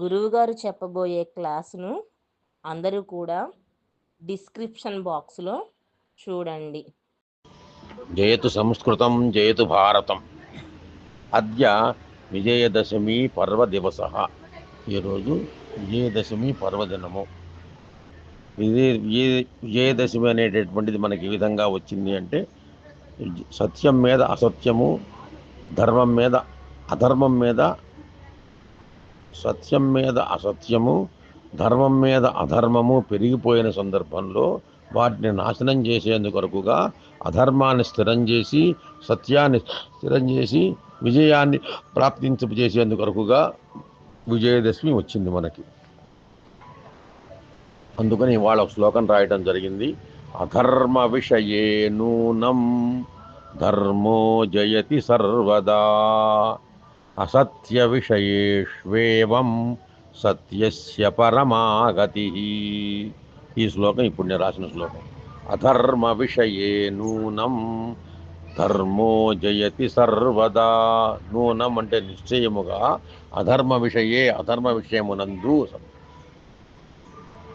గురువుగారు చెప్పబోయే క్లాసును అందరూ కూడా డిస్క్రిప్షన్ బాక్స్లో చూడండి. జయతు సంస్కృతం జయతు భారతం. అద్య విజయదశమి పర్వదివస. ఈరోజు విజయదశమి పర్వదినము. విజయ విజయ విజయదశమి అనేటటువంటిది మనకి ఏ విధంగా వచ్చింది అంటే సత్యం మీద అసత్యము ధర్మం మీద అధర్మం మీద సత్యం మీద అసత్యము ధర్మం మీద అధర్మము పెరిగిపోయిన సందర్భంలో వాటిని నాశనం చేసేందుకొరకుగా అధర్మాన్ని స్థిరం చేసి సత్యాన్ని స్థిరం చేసి విజయాన్ని ప్రాప్తించజేసేందుకొరకుగా విజయదశమి వచ్చింది మనకి. అందుకని వాళ్ళ ఒక శ్లోకం రాయటం జరిగింది. అధర్మ విషయే నూనం ధర్మో జయతి సర్వదా. అసత్య విషయేష్వేవం సత్యస్య పరమాగతి. ఈ శ్లోకం ఇప్పుడు నేను రాసిన శ్లోకం. అధర్మ విషయే నూనం ధర్మో జయతి సర్వదా. నూనం అంటే నిశ్చయముగా అధర్మ విషయే అధర్మ విషయమునందు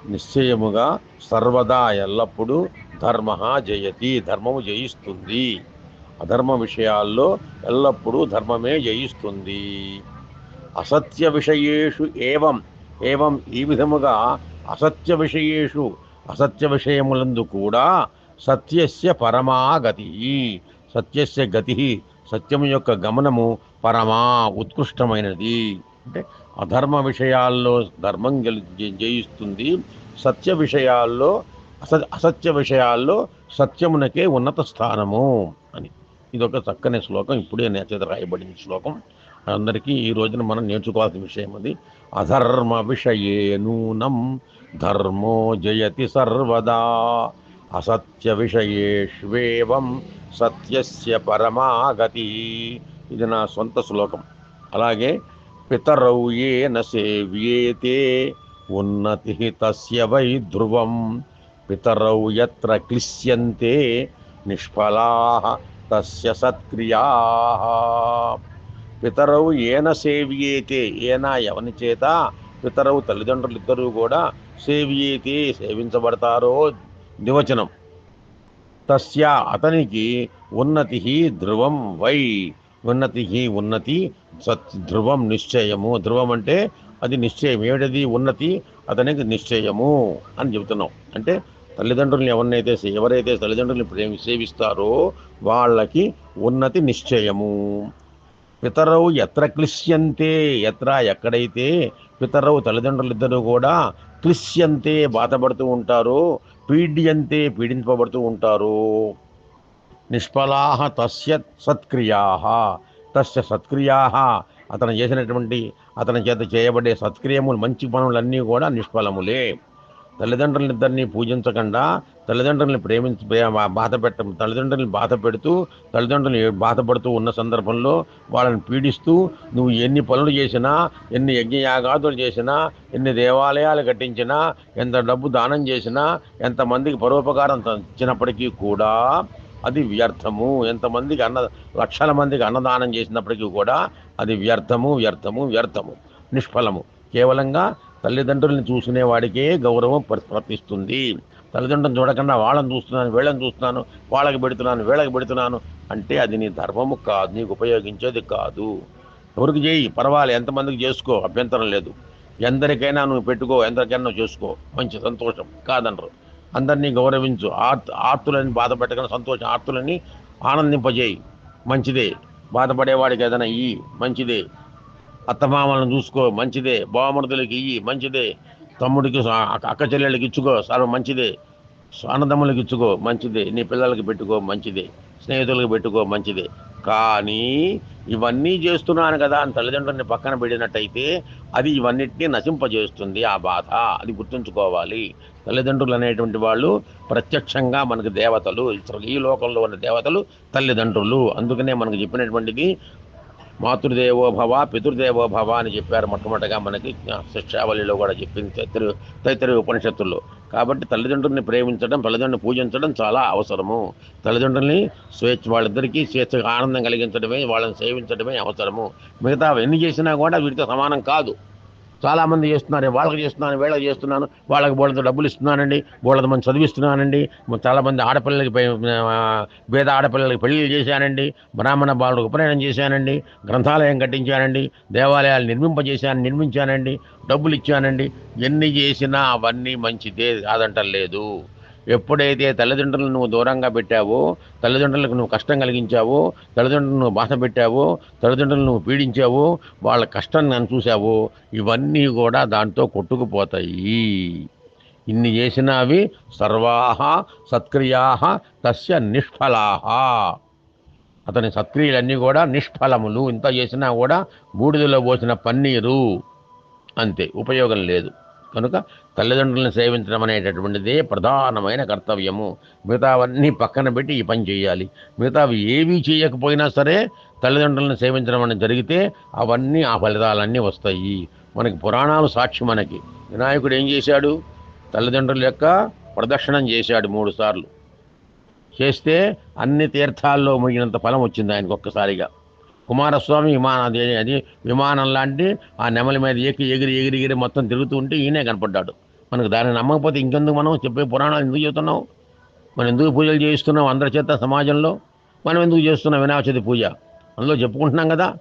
నిశ్చయముగా సర్వదా ఎల్లప్పుడూ ధర్మ జయతి ధర్మము జయిస్తుంది. అధర్మ విషయాల్లో ఎల్లప్పుడూ ధర్మమే జయిస్తుంది. అసత్య విషయేషు ఏవం ఏవం ఈ విధముగా అసత్య విషయేషు అసత్య విషయములందు కూడా సత్యస్య పరమాగతి సత్యస్య గతి సత్యము యొక్క గమనము పరమా ఉత్కృష్టమైనది. అంటే అధర్మ విషయాల్లో ధర్మం గెలి జయిస్తుంది సత్య విషయాల్లో అస అసత్య విషయాల్లో సత్యమునకే ఉన్నత స్థానము. ఇదొక చక్కని శ్లోకం. ఇప్పుడే నేచేత రాయబడిన శ్లోకం. అందరికీ ఈ రోజున మనం నేర్చుకోవాల్సిన విషయం అది. అధర్మ విషయే నూనం ధర్మో జయతి సర్వదా. అసత్య విషయేష్వేవం సత్యస్య పరమాగతి. ఇది నా సొంత శ్లోకం. అలాగే పితరౌ ఏన సేవ్యేతే ఉన్నతి తస్య వై ధ్రువం. పితరౌ ఎత్ర క్లిశ్యంతే నిష్ఫలా తస్య సత్క్రియా. పితరవు ఏన సేవ్యేతే ఏనా ఎవని చేత? పితరవు తల్లిదండ్రులు ఇద్దరూ కూడా సేవ్యేతే సేవించబడతారో నివచనం తస్య అతనికి ఉన్నతి ధ్రువం వై. ఉన్నతి ఉన్నతి సత్ ధ్రువం నిశ్చయము. ధ్రువం అంటే అది నిశ్చయం. ఏమిటది? ఉన్నతి అతనికి నిశ్చయము అని చెబుతున్నాం. అంటే తల్లిదండ్రులను ఎవరినైతే ఎవరైతే తల్లిదండ్రులను ప్రేమి సేవిస్తారో వాళ్ళకి ఉన్నతి నిశ్చయము. పితరవు ఎత్ర క్లిశ్యంతే ఎత్ర ఎక్కడైతే పితరవు తల్లిదండ్రులిద్దరూ కూడా క్లిశ్యంతే బాధపడుతూ ఉంటారో పీడ్యంతే పీడింపబడుతూ ఉంటారు. నిష్ఫలాహ తస్య సత్క్రియా తస్య సత్క్రియా అతను చేసినటువంటి అతని చేత చేయబడే సత్క్రియములు మంచి పనులన్నీ కూడా నిష్ఫలములే. తల్లిదండ్రులనిద్దరినీ పూజించకుండా తల్లిదండ్రుల్ని ప్రేమించి బాధ పెట్ట తల్లిదండ్రుల్ని బాధ పెడుతూ తల్లిదండ్రులు బాధపడుతూ ఉన్న సందర్భంలో వాళ్ళని పీడిస్తూ నువ్వు ఎన్ని పనులు చేసినా ఎన్ని యజ్ఞయాగాదులు చేసినా ఎన్ని దేవాలయాలు కట్టించినా ఎంత డబ్బు దానం చేసినా ఎంతమందికి పరోపకారం ఇచ్చినప్పటికీ కూడా అది వ్యర్థము. ఎంతమందికి అన్న లక్షల మందికి అన్నదానం చేసినప్పటికీ కూడా అది వ్యర్థము వ్యర్థము వ్యర్థము నిష్ఫలము. కేవలంగా తల్లిదండ్రుల్ని చూసుకునే వాడికే గౌరవం ప్రవర్తిస్తుంది తల్లిదండ్రులను చూడకుండా వాళ్ళని చూస్తున్నాను వీళ్ళని చూస్తున్నాను వాళ్ళకి పెడుతున్నాను వీళ్ళకి పెడుతున్నాను అంటే అది నీ ధర్మము కాదు నీకు ఉపయోగించేది కాదు. ఎవరికి చేయి? పర్వాలేదు ఎంతమందికి చేసుకో? అభ్యంతరం లేదు. ఎందరికైనా నువ్వు పెట్టుకో ఎందరికైనా నువ్వు చేసుకో. మంచి సంతోషం కాదనరు. అందరినీ గౌరవించు. ఆర్త్ ఆర్తులని బాధపెట్టకుండా సంతోషం ఆర్తులని ఆనందింపజేయి. మంచిదే. బాధపడేవాడికి ఏదైనా ఇయ్యి. మంచిదే. అత్తమామలను చూసుకో మంచిదే. బావమరుదులకి ఇయ్యి మంచిదే. తమ్ముడికి అక్క చెల్లెళ్ళకి ఇచ్చుకో సర్వ మంచిదే. అన్నదమ్ములకి ఇచ్చుకో మంచిదే. నీ పిల్లలకి పెట్టుకో మంచిదే. స్నేహితులకు పెట్టుకో మంచిదే. కానీ ఇవన్నీ చేస్తున్నాను కదా అని తల్లిదండ్రులని పక్కన పెట్టినట్టయితే అది ఇవన్నిటినీ నశింపజేస్తుంది ఆ బాధ. అది గుర్తుంచుకోవాలి. తల్లిదండ్రులు అనేటువంటి వాళ్ళు ప్రత్యక్షంగా మనకు దేవతలు ఈ లోకంలో ఉన్న దేవతలు తల్లిదండ్రులు. అందుకనే మనకు చెప్పినటువంటిది మాతృదేవో భవ పితృదేవో భవ అని చెప్పారు మొట్టమొదటిగా మనకి శిక్షావళిలో కూడా చెప్పింది తైతరి తైతరి ఉపనిషత్తుల్లో కాబట్టి తల్లిదండ్రుల్ని ప్రేమించడం తల్లిదండ్రుని పూజించడం చాలా అవసరము. తల్లిదండ్రుల్ని స్వేచ్ఛ వాళ్ళిద్దరికీ స్వేచ్ఛ ఆనందం కలిగించడమే వాళ్ళని సేవించడమే అవసరము. మిగతా ఎన్ని చేసినా కూడా వీటితో సమానం కాదు. చాలామంది చేస్తున్నారు వాళ్ళకి చేస్తున్నాను వీళ్ళకి చేస్తున్నాను వాళ్ళకి బోళ్ళతో డబ్బులు ఇస్తున్నానండి బోళ్ళతో మంది చదివిస్తున్నానండి చాలామంది ఆడపిల్లలకి పేద ఆడపిల్లలకి పెళ్ళిళ్ళు చేశానండి బ్రాహ్మణ బాలుడికి ఉపనయనం చేశానండి గ్రంథాలయం కట్టించానండి దేవాలయాలు నిర్మింపజేశాను నిర్మించానండి డబ్బులు ఇచ్చానండి ఎన్ని చేసినా అవన్నీ మంచిదే కాదంటలేదు. ఎప్పుడైతే తల్లిదండ్రులను నువ్వు దూరంగా పెట్టావో తల్లిదండ్రులకు నువ్వు కష్టం కలిగించావో తల్లిదండ్రులను నువ్వు బాధ పెట్టావో తల్లిదండ్రులను నువ్వు పీడించావో వాళ్ళ కష్టాన్ని నన్ను చూసావో ఇవన్నీ కూడా దాంతో కొట్టుకుపోతాయి. ఇన్ని చేసినా అవి సర్వాహ సత్క్రియా తస్య నిష్ఫలా అతని సత్క్రియలన్నీ కూడా నిష్ఫలములు. ఇంత చేసినా కూడా బూడిదలో పోసిన పన్నీరు. అంతే ఉపయోగం లేదు. కనుక తల్లిదండ్రులను సేవించడం అనేటటువంటిదే ప్రధానమైన కర్తవ్యము. మిగతావన్నీ పక్కన పెట్టి ఈ పని చేయాలి. మిగతావి ఏవీ చేయకపోయినా సరే తల్లిదండ్రులను సేవించడం అనేది జరిగితే అవన్నీ ఆ ఫలితాలన్నీ వస్తాయి. మనకి పురాణాలు సాక్షి మనకి. వినాయకుడు ఏం చేశాడు? తల్లిదండ్రుల యొక్క ప్రదక్షిణం చేశాడు మూడు సార్లు చేస్తే అన్ని తీర్థాల్లో ముగినంత ఫలం వచ్చింది ఆయనకు ఒక్కసారిగా. కుమారస్వామి విమానం అది అది విమానం లాంటి ఆ నెమలి మీద ఎక్కి ఎగిరి ఎగిరి ఎగిరి మొత్తం తిరుగుతూ ఉంటే ఈయనే కనపడ్డాడు. మనకు దాన్ని నమ్మకపోతే ఇంకెందుకు మనం చెప్పే పురాణాలు ఎందుకు చెబుతున్నాం మనం ఎందుకు పూజలు చేయిస్తున్నాం అందరి చేత సమాజంలో? మనం ఎందుకు చేస్తున్నాం వినాయక చవితి పూజ? అందులో చెప్పుకుంటున్నాం కదా.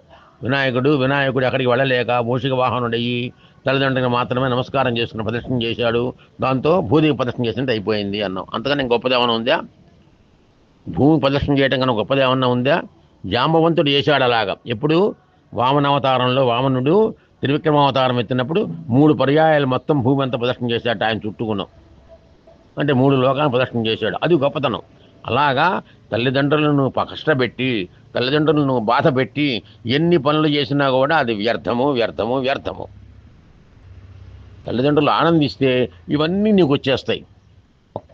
వినాయకుడు వినాయకుడు ఎక్కడికి వెళ్ళలేక మూషిక వాహనుడయ్యి తల్లిదండ్రులకు మాత్రమే నమస్కారం చేసుకుని ప్రదర్శన చేశాడు. దాంతో భూదేవి ప్రదర్శన చేసినట్టు అయిపోయింది అన్నాం. అంతకన్నా గొప్పదేమన్నా ఉందా? భూమి ప్రదర్శన చేయటం కన్నా గొప్పదేమన్నా ఉందా? జాంబవంతుడు చేశాడు అలాగా. ఎప్పుడు? వామనావతారంలో వామనుడు త్రివిక్రమావతారం ఎత్తినప్పుడు మూడు పర్యాయాలు మొత్తం భూమి అంతా ప్రదర్శన చేశాడు ఆయన చుట్టుకున్నాం. అంటే మూడు లోకాలను ప్రదర్శన చేశాడు. అది గొప్పతనం. అలాగా తల్లిదండ్రులను కష్టపెట్టి తల్లిదండ్రులను బాధ పెట్టి ఎన్ని పనులు చేసినా కూడా అది వ్యర్థము వ్యర్థము వ్యర్థము. తల్లిదండ్రులు ఆనందిస్తే ఇవన్నీ నీకు వచ్చేస్తాయి.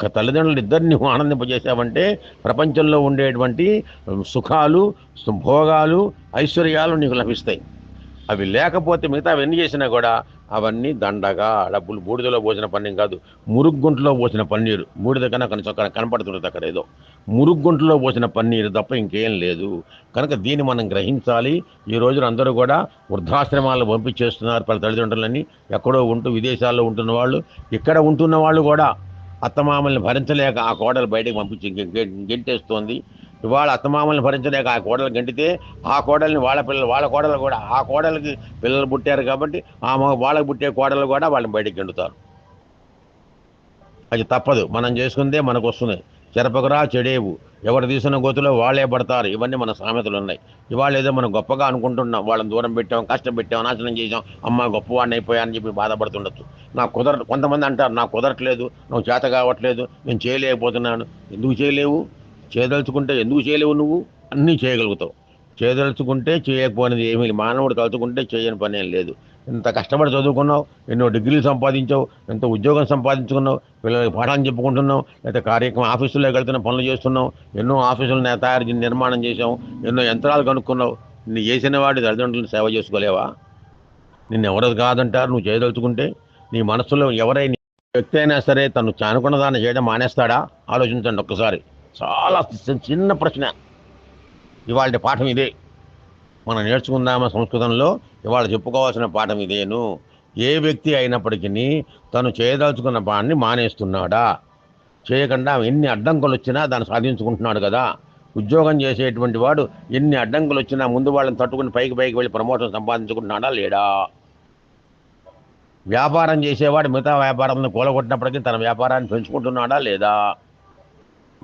తల్లిదండ్రులు ఇద్దరిని నువ్వు ఆనందింపజేసావంటే ప్రపంచంలో ఉండేటువంటి సుఖాలు భోగాలు ఐశ్వర్యాలు నీకు లభిస్తాయి. అవి లేకపోతే మిగతా అవన్నీ చేసినా కూడా అవన్నీ దండగా డబ్బులు బూడిదలో పోసిన పన్నీరు కాదు. మురుగుంట్లో పోసిన పన్నీరు. బూడిద కన్నా కనీసం అక్కడ అక్కడ ఏదో. మురుగుంట్లో పోసిన పన్నీరు తప్ప ఇంకేం లేదు. కనుక దీన్ని మనం గ్రహించాలి. ఈ రోజున అందరూ కూడా వృద్ధాశ్రమాలు పంపించేస్తున్నారు పలు తల్లిదండ్రులని. ఎక్కడో ఉంటూ విదేశాల్లో ఉంటున్న వాళ్ళు ఇక్కడ ఉంటున్న వాళ్ళు కూడా అత్తమామల్ని భరించలేక ఆ కోడలు బయటకు పంపించి గె- గెంటేస్తోంది. ఇవాళ అత్తమామల్ని భరించలేక ఆ కోడలు గెంటితే ఆ కోడల్ని వాళ్ళ పిల్లలు వాళ్ళ కోడలు కూడా ఆ కోడలకి పిల్లలు పుట్టారు కాబట్టి ఆ వాళ్ళకి పుట్టే కోడలు కూడా వాళ్ళని బయటకు గెండుతారు అది తప్పదు. మనం చేసుకుందే మనకు వస్తుంది. చెరపకురా చెడేవు. ఎవరు తీసిన గోతులో వాళ్ళే పడతారు. ఇవన్నీ మన సామెతలు ఉన్నాయి ఇవాళ ఏదో మనం గొప్పగా అనుకుంటున్నాం. వాళ్ళని దూరం పెట్టాం కష్టం పెట్టాం నాశనం చేసాం అమ్మ గొప్పవాడిని అయిపోయానని చెప్పి బాధపడుతుండొచ్చు. నాకు కుదర కొంతమంది అంటారు నాకు కుదరట్లేదు నువ్వు చేత కావట్లేదు నేను చేయలేకపోతున్నాను. ఎందుకు చేయలేవు? చేయదలుచుకుంటే ఎందుకు చేయలేవు నువ్వు? అన్నీ చేయగలుగుతావు. చేయదలుచుకుంటే చేయకపోయినది ఏమీ మానవుడు తలుచుకుంటే చేయని పని ఏం లేదు. ఇంత కష్టపడి చదువుకున్నావు ఎన్నో డిగ్రీలు సంపాదించావు ఎంతో ఉద్యోగం సంపాదించుకున్నావు పిల్లలకి పాఠాలు చెప్పుకుంటున్నావు లేకపోతే కార్యక్రమం ఆఫీసుల్లో వెళ్తున్న పనులు చేస్తున్నావు ఎన్నో ఆఫీసులు నే- తయారు నిర్మాణం చేసావు ఎన్నో యంత్రాలు కనుక్కున్నావు. నిన్ను చేసిన వాడి తల్లిదండ్రులను సేవ చేసుకోలేవా? నిన్ను ఎవరు కాదంటారు? నువ్వు చేయదలుచుకుంటే నీ మనసులో ఎవరైనా వ్యక్తి అయినా సరే తను చానుకున్న దాన్ని చేయడం మానేస్తాడా? ఆలోచించండి ఒక్కసారి. చాలా చిన్న ప్రశ్న. ఇవాళ పాఠం ఇదే. మనం నేర్చుకుందామా సంస్కృతంలో? ఇవాళ చెప్పుకోవాల్సిన పాఠం ఇదేను. ఏ వ్యక్తి అయినప్పటికీ తను చేయదలుచుకున్న పాడిని మానేస్తున్నాడా? చేయకుండా ఎన్ని అడ్డంకులు వచ్చినా దాన్ని సాధించుకుంటున్నాడు కదా. ఉద్యోగం చేసేటువంటి వాడు ఎన్ని అడ్డంకులు వచ్చినా ముందు వాళ్ళని తట్టుకుని పైకి పైకి వెళ్ళి ప్రమోషన్ సంపాదించుకుంటున్నాడా లేడా? వ్యాపారం చేసేవాడు మిగతా వ్యాపారాలను కూలగొట్టినప్పటికీ తన వ్యాపారాన్ని పెంచుకుంటున్నాడా లేదా?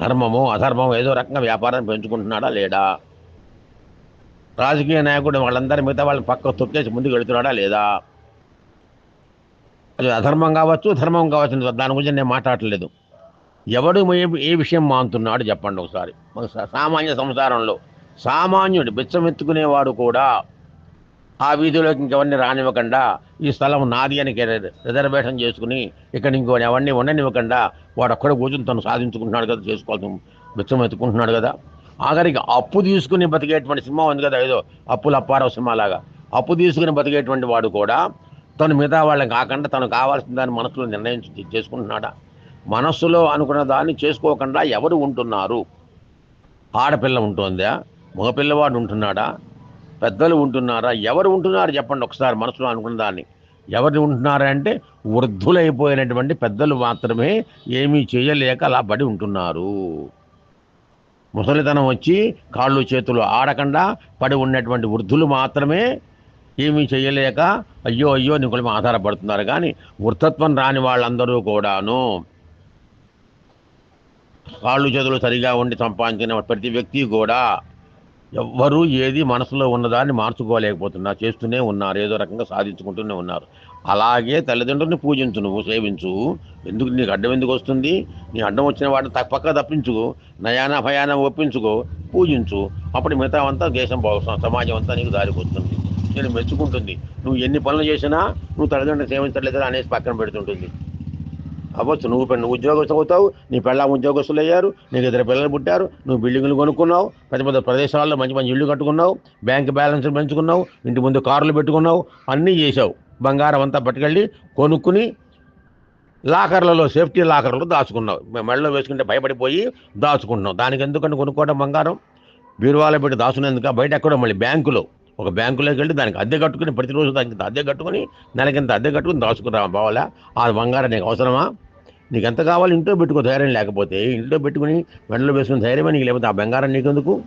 ధర్మము అధర్మము ఏదో రకంగా వ్యాపారాన్ని పెంచుకుంటున్నాడా లేడా రాజకీయ నాయకుడు వాళ్ళందరి మిగతా వాళ్ళని పక్క తొక్కేసి ముందుకు వెళుతున్నాడా లేదా? అది అధర్మం కావచ్చు ధర్మం కావచ్చు దాని గురించి నేను మాట్లాడలేదు. ఎవడు ఏ ఏ విషయం మాంతున్నాడు చెప్పండి ఒకసారి. సామాన్య సంసారంలో సామాన్యుడు బిచ్చమెత్తుకునేవాడు కూడా ఆ వీధిలోకి ఇంకెవరిని రానివ్వకుండా ఈ స్థలం నాది అని రిజర్వేషన్ చేసుకుని ఇక్కడ ఇంకో ఎవరిని ఉండనివ్వకుండా వాడు అక్కడ కూర్చుని తను సాధించుకుంటున్నాడు కదా చేసుకోవాల్సిన బిచ్చం ఎత్తుకుంటున్నాడు కదా. ఆఖరికి అప్పు తీసుకుని బతికేటువంటి సినిమా ఉంది కదా ఏదో అప్పుల అప్పారావు సినిమా లాగా అప్పు తీసుకుని బతికేటువంటి వాడు కూడా తను మిగతా వాళ్ళని కాకుండా తను కావాల్సిన దాన్ని మనసులో నిర్ణయం చేసుకుంటున్నాడా? మనస్సులో అనుకున్న దాన్ని చేసుకోకుండా ఎవరు ఉంటున్నారు? ఆడపిల్ల ఉంటుందా? మగపిల్లవాడు ఉంటున్నాడా? పెద్దలు ఉంటున్నారా? ఎవరు ఉంటున్నారు చెప్పండి ఒకసారి మనసులో అనుకున్న దాన్ని. ఎవరు ఉంటున్నారంటే వృద్ధులైపోయినటువంటి పెద్దలు మాత్రమే ఏమీ చేయలేక అలా పడి ఉంటున్నారు. ముసలితనం వచ్చి కాళ్ళు చేతులు ఆడకుండా పడి ఉన్నటువంటి వృద్ధులు మాత్రమే ఏమీ చేయలేక అయ్యో అయ్యో నికుల ఆధారపడుతున్నారు. కానీ వృద్ధత్వం రాని వాళ్ళందరూ కూడాను కాళ్ళు చేతులు సరిగా ఉండి సంపాదించిన ప్రతి వ్యక్తి కూడా ఎవ్వరూ ఏది మనసులో ఉన్నదాన్ని మార్చుకోలేకపోతున్నారు చేస్తూనే ఉన్నారు ఏదో రకంగా సాధించుకుంటూనే ఉన్నారు. అలాగే తల్లిదండ్రుల్ని పూజించు నువ్వు సేవించు. ఎందుకు నీకు అడ్డం ఎందుకు వస్తుంది? నీ అడ్డం వచ్చిన వాటిని తప్ప పక్క తప్పించుకో నయాన భయాన ఒప్పించుకో పూజించు. అప్పుడు మిగతా అంతా దేశం బాగుంటుంది సమాజం అంతా నీకు దారికి వస్తుంది. నేను మెచ్చుకుంటుంది. నువ్వు ఎన్ని పనులు చేసినా నువ్వు తల్లిదండ్రులు సేవించట్లేదు అనేసి పక్కన పెడుతుంటుంది. అవ్వచ్చు నువ్వు నువ్వు ఉద్యోగస్తులు అవుతావు నీ పెళ్ళా ఉద్యోగస్తులు అయ్యారు నీకు ఇద్దరు పిల్లలు పుట్టారు నువ్వు బిల్డింగ్లు కొనుక్కున్నావు పెద్ద పెద్ద ప్రదేశాల్లో మంచి మంచి ఇల్లు కట్టుకున్నావు బ్యాంక్ బ్యాలెన్స్ పెంచుకున్నావు ఇంటి ముందు కార్లు పెట్టుకున్నావు అన్నీ చేసావు బంగారం అంతా పట్టుకెళ్ళి కొనుక్కుని లాకర్లలో సేఫ్టీ లాకర్లో దాచుకున్నాం మెడలో వేసుకుంటే భయపడిపోయి దాచుకుంటున్నాం దానికి ఎందుకంటే కొనుక్కోవడం బంగారం? బీరువాలో పెట్టి దాచుకునేందుక? బయట ఎక్కడో మళ్ళీ బ్యాంకులో. ఒక బ్యాంకులోకి వెళ్ళి దానికి అద్దె కట్టుకుని ప్రతిరోజు దానికి అద్దె కట్టుకుని నెలకింత అద్దె కట్టుకుని దాచుకుంటాం బావాలా? ఆ బంగారం నీకు అవసరమా? నీకు ఎంత కావాలి? ఇంట్లో పెట్టుకో ధైర్యం లేకపోతే. ఇంట్లో పెట్టుకుని మెడలో వేసుకుని ధైర్యమే నీకు లేకపోతే ఆ బంగారం నీకెందుకు?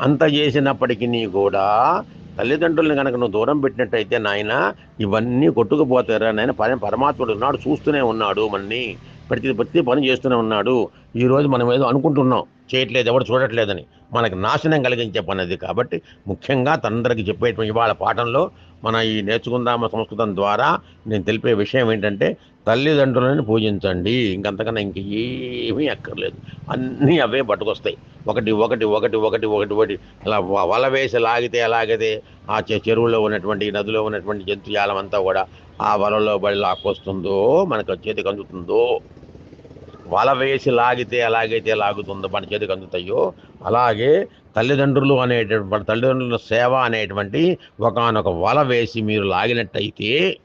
అంత చేసినప్పటికీ కూడా తల్లిదండ్రులను కనుక నువ్వు దూరం పెట్టినట్టయితే నాయన ఇవన్నీ కొట్టుకుపోతారా నాయన. పని పరమాత్ముడు ఉన్నాడు చూస్తూనే ఉన్నాడు మనని. ప్రతి ప్రతి పని చేస్తూనే ఉన్నాడు. ఈరోజు మనం ఏదో అనుకుంటున్నాం చేయట్లేదు ఎవరు చూడట్లేదని. మనకి నాశనం కలిగించే పని అది కాబట్టి ముఖ్యంగా తండ్రికి చెప్పేటువంటి ఇవాళ పాఠంలో మన ఈ నేర్చుకుందామ సంస్కృతం ద్వారా నేను తెలిపే విషయం ఏంటంటే తల్లిదండ్రులను పూజించండి. ఇంకంతకన్నా ఇంక ఏమీ అక్కర్లేదు. అన్నీ అవే పట్టుకొస్తాయి. ఒకటి ఒకటి ఒకటి ఒకటి ఒకటి ఒకటి. ఇలా వల వేసి లాగితే ఎలాగైతే ఆ చె- చెరువులో ఉన్నటువంటి నదిలో ఉన్నటువంటి జంతుజాలం అంతా కూడా ఆ వలలో బడి లాక్కొస్తుందో మనకు చేతికి అందుతుందో? వల వేసి లాగితే ఎలాగైతే లాగుతుందో మన చేతికి అందుతాయో? అలాగే తల్లిదండ్రులు అనేటువంటి తల్లిదండ్రుల సేవ అనేటువంటి ఒకనొక వల వేసి మీరు లాగినట్టయితే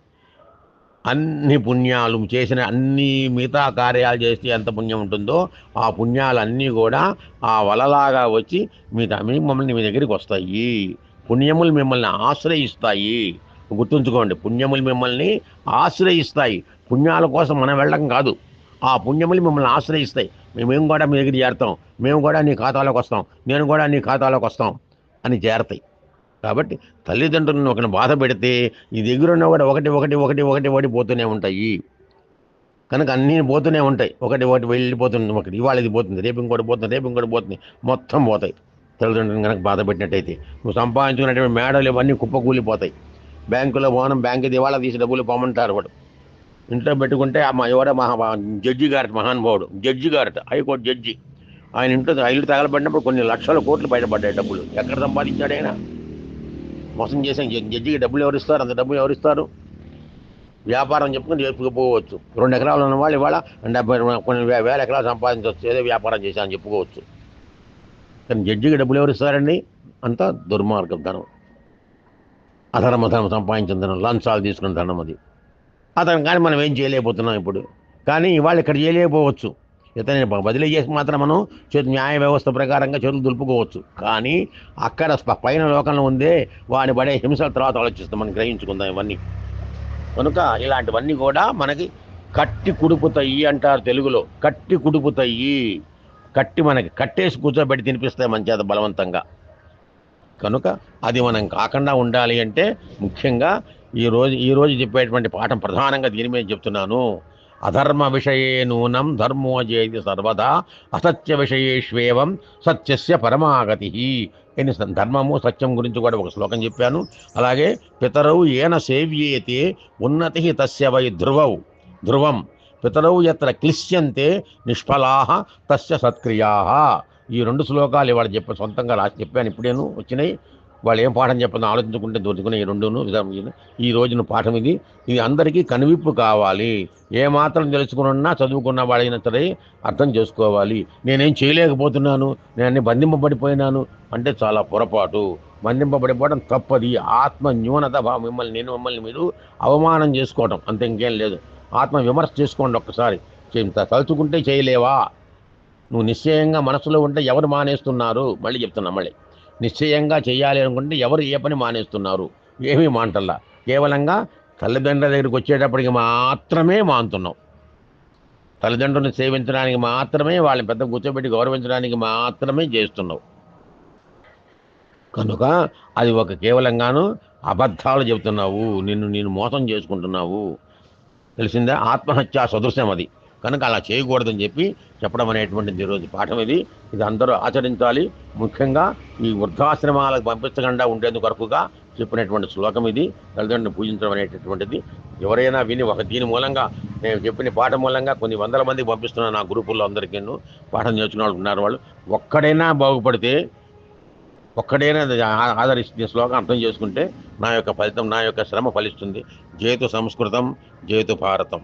అన్ని పుణ్యాలు చేసిన అన్ని మిగతా కార్యాలు చేస్తే ఎంత పుణ్యం ఉంటుందో ఆ పుణ్యాలన్నీ కూడా ఆ వలలాగా వచ్చి మీ మీ మమ్మల్ని మీ దగ్గరికి వస్తాయి. పుణ్యములు మిమ్మల్ని ఆశ్రయిస్తాయి. గుర్తుంచుకోండి పుణ్యములు మిమ్మల్ని ఆశ్రయిస్తాయి. పుణ్యాల కోసం మనం వెళ్ళడం కాదు. ఆ పుణ్యములు మిమ్మల్ని ఆశ్రయిస్తాయి. మేము కూడా మీ దగ్గర చేరుతాం. మేము కూడా నీ ఖాతాలోకి వస్తాం. నేను కూడా నీ ఖాతాలోకి వస్తాం అని చేరతాయి. కాబట్టి తల్లిదండ్రులను ఒకరిని బాధ పెడితే ఈ దగ్గర కూడా ఒకటి ఒకటి ఒకటి ఒకటి ఒకటి పోతూనే ఉంటాయి. కనుక అన్నీ పోతూనే ఉంటాయి. ఒకటి ఒకటి వెళ్ళిపోతుంది ఒకటి. ఇవాళ ఇది పోతుంది రేపు ఇంకోటి పోతుంది రేపు ఇంకోటి పోతుంది. మొత్తం పోతాయి. తల్లిదండ్రులను కనుక బాధ పెట్టినట్టయితే నువ్వు సంపాదించుకున్నటువంటి మేడలు ఇవన్నీ కుప్పకూలిపోతాయి. బ్యాంకులో పోనం బ్యాంకు దివాళా తీసి డబ్బులు పోమంటారు వాడు. ఇంట్లో పెట్టుకుంటే ఆ మా ఎవరో మహా జడ్జి గారట మహానుభావుడు జడ్జి గారట హైకోర్టు జడ్జి. ఆయన ఇంట్లో ఇల్లు తగలబడినప్పుడు కొన్ని లక్షల కోట్లు బయటపడ్డాయి డబ్బులు. ఎక్కడ సంపాదించాడు ఆయన మోసం చేసిన జడ్జికి డబ్బులు ఎవరు ఇస్తారు? అంత డబ్బులు ఎవరు ఇస్తారు? వ్యాపారం చెప్పుకుని చెప్పుకోవచ్చు రెండు ఎకరాలు ఉన్న వాళ్ళు ఇవాళ డెబ్బై కొన్ని వేల ఎకరాలు సంపాదించవచ్చు. ఏదో వ్యాపారం చేశామని చెప్పుకోవచ్చు. కానీ జడ్జికి డబ్బులు ఎవరు ఇస్తారండి? అంతా దుర్మార్గం ధనం. అధర్మ ధనం సంపాదించిన ధనం లంచాలు తీసుకున్న ధనం అది. అతను కానీ మనం ఏం చేయలేకపోతున్నాం ఇప్పుడు. కానీ ఇవాళ ఇక్కడ చేయలేకపోవచ్చు. ఇతని బదిలీ చేసి మాత్రం మనం న్యాయ వ్యవస్థ ప్రకారంగా చేతులు దులుపుకోవచ్చు. కానీ అక్కడ పైన లోకంలో ఉందే వాడిని పడే హింసల తర్వాత ఆలోచిస్తాం మనం గ్రహించుకుందాం ఇవన్నీ. కనుక ఇలాంటివన్నీ కూడా మనకి కట్టి కుడుపుతాయి అంటారు తెలుగులో. కట్టి కుడుపుతాయి. కట్టి మనకి కట్టేసి కూర్చోబెట్టి తినిపిస్తాయి మన చేత బలవంతంగా. కనుక అది మనం కాకుండా ఉండాలి అంటే ముఖ్యంగా ఈ రోజు చెప్పేటువంటి పాఠం ప్రధానంగా దీని మీద చెప్తున్నాను. అధర్మ విషయే నూనం ధర్మో సర్వదా అసత్య విషయేష్వేవం సత్యస్య పరమాగతి అని స- ధర్మము సత్యం గురించి కూడా ఒక శ్లోకం చెప్పాను. అలాగే పితరవు ఏన సేవ్యేతే ఉన్నతి తస్య వై ధ్రువౌ ధ్రువం. పితరవు ఎత్ర క్లిశ్యంతే నిష్ఫలాహ తస్య సత్క్రియా. ఈ రెండు శ్లోకాలు ఇవాళ చెప్ప సొంతంగా రాసి చెప్పాను ఇప్పుడేను వచ్చినాయి. వాళ్ళు ఏం పాఠం చెప్పని ఆలోచించుకుంటే దొరుకునే ఈ రెండును ఈ రోజున పాఠం ఇది. ఇది అందరికీ కనువిప్పు కావాలి. ఏ మాత్రం తెలుసుకున్నా చదువుకున్న వాడైనా సరే అర్థం చేసుకోవాలి. నేనేం చేయలేకపోతున్నాను. నేను అన్ని బంధింపబడిపోయినాను అంటే చాలా పొరపాటు. బంధింపబడిపోవడం తప్పది. ఆత్మ న్యూనత భావం. మిమ్మల్ని నేను మిమ్మల్ని మీరు అవమానం చేసుకోవటం. అంత ఇంకేం లేదు. ఆత్మ విమర్శ చేసుకోండి ఒక్కసారి. తలుచుకుంటే చేయలేవా? నువ్వు నిశ్చయంగా మనసులో ఉంటే ఎవరు మానేస్తున్నారు? మళ్ళీ చెప్తున్నా మళ్ళీ. నిశ్చయంగా చేయాలి అనుకుంటే ఎవరు ఏ పని మానేస్తున్నారు? ఏమీ మాంటల్లా. కేవలంగా తల్లిదండ్రుల దగ్గరికి వచ్చేటప్పటికి మాత్రమే మానుతున్నాం తల్లిదండ్రులను సేవించడానికి మాత్రమే వాళ్ళని పెద్ద కూర్చోబెట్టి గౌరవించడానికి మాత్రమే చేస్తున్నావు కనుక అది ఒక కేవలంగాను అబద్ధాలు చెబుతున్నావు నిన్ను నేను మోసం చేసుకుంటున్నావు. తెలిసిందా? ఆత్మహత్యా సదృశ్యం అది. కనుక అలా చేయకూడదని చెప్పి చెప్పడం అనేటువంటిది ఈరోజు పాఠం ఇది. ఇది అందరూ ఆచరించాలి. ముఖ్యంగా ఈ వృద్ధాశ్రమాలకు పంపించకుండా ఉండేందుకు వరకుగా చెప్పినటువంటి శ్లోకం ఇది. తల్లిదండ్రులను పూజించడం అనేటటువంటిది. ఎవరైనా విని ఒక దీని మూలంగా నేను చెప్పిన పాఠం మూలంగా కొన్ని వందల మందికి పంపిస్తున్నాను నా గ్రూపుల్లో అందరికీ పాఠం నేర్చుకున్న వాళ్ళు ఉన్నారు వాళ్ళు. ఒక్కడైనా బాగుపడితే ఒక్కడైనా ఆదరిస్తుంది శ్లోకం అర్థం చేసుకుంటే నా యొక్క ఫలితం నా యొక్క శ్రమ ఫలిస్తుంది. జేతు సంస్కృతం జేతు భారతం.